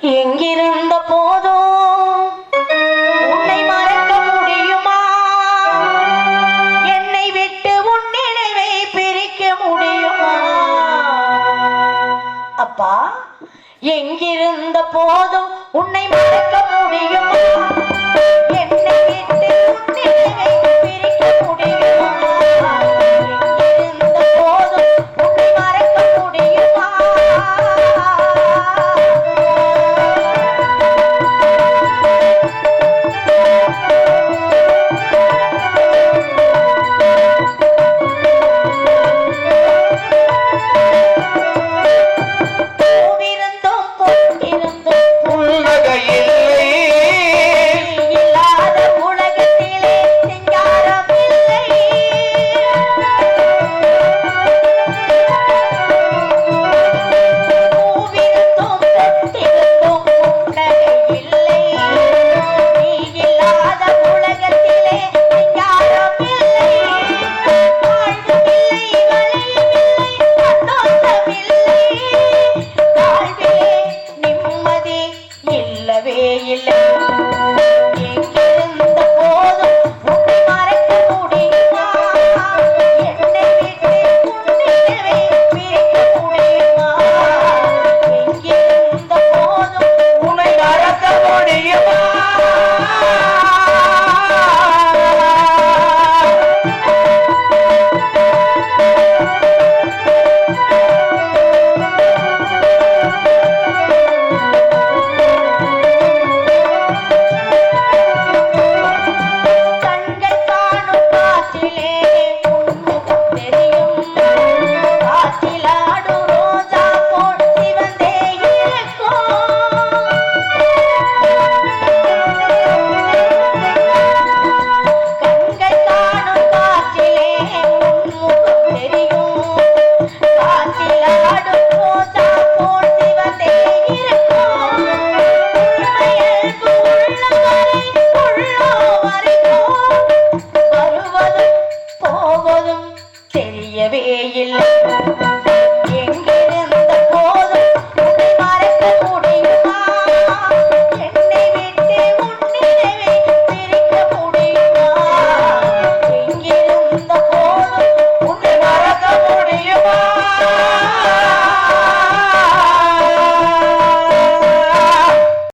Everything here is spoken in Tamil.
எங்கிருந்த போதோ உன்னை மறக்க முடியுமா? என்னை விட்டு உன் பிரிக்க முடியுமா? அப்பா எங்கிருந்த போதும் உன்னை மறக்க